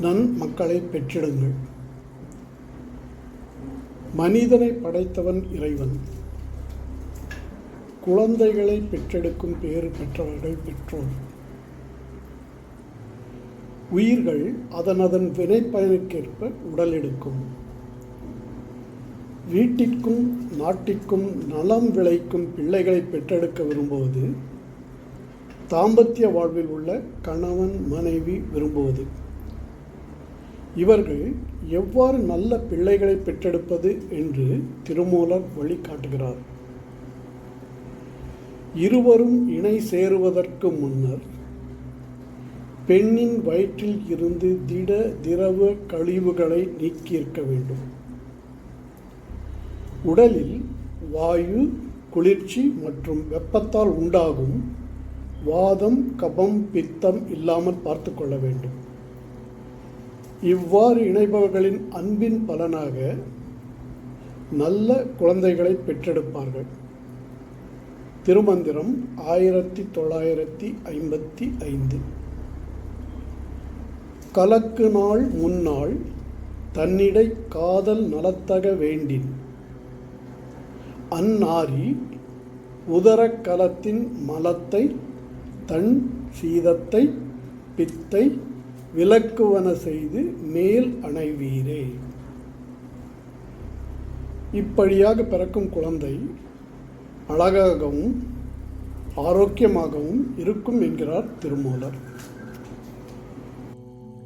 நன் மக்களை பெற்றிடுங்கள். மனிதனை படைத்தவன் இறைவன். குழந்தைகளை பெற்றெடுக்கும் பேறு பெற்றவர்கள் பெற்றோர். உயிர்கள் அதனதன் வினைப்பயனுக்கேற்ப உடல் எடுக்கும் வீட்டிற்கும் நாட்டிற்கும் நலம் விளைக்கும் பிள்ளைகளை பெற்றெடுக்க விரும்புவது தாம்பத்திய வாழ்வில் உள்ள கணவன் மனைவி விரும்புவது. இவர்கள் எவ்வாறு நல்ல பிள்ளைகளை பெற்றெடுப்பது என்று திருமூலர் வழிகாட்டுகிறார். இருவரும் இணை சேருவதற்கு முன்னர் பெண்ணின் வயிற்றில் இருந்து திட திரவ கழிவுகளை நீக்கியிருக்க வேண்டும். உடலில் வாயு குளிர்ச்சி மற்றும் வெப்பத்தால் உண்டாகும் வாதம் கபம் பித்தம் இல்லாமல் பார்த்து கொள்ள வேண்டும். இவ்வாறு இணைபவர்களின் அன்பின் பலனாக நல்ல குழந்தைகளை பெற்றெடுப்பார்கள். திருமந்திரம் ஆயிரத்தி தொள்ளாயிரத்தி ஐம்பத்தி ஐந்து. கலக்கு நாள் முன்னாள் தன்னிடை காதல் நலத்தக வேண்டின். அந்நாரி உதரக்கலத்தின் மலத்தை தன் சீதத்தை பித்தை விலக்குவன செய்து மேல் அணைவீரே. இப்படியாக பிறக்கும் குழந்தை அழகாகவும் ஆரோக்கியமாகவும் இருக்கும் என்கிறார் திருமூலர்.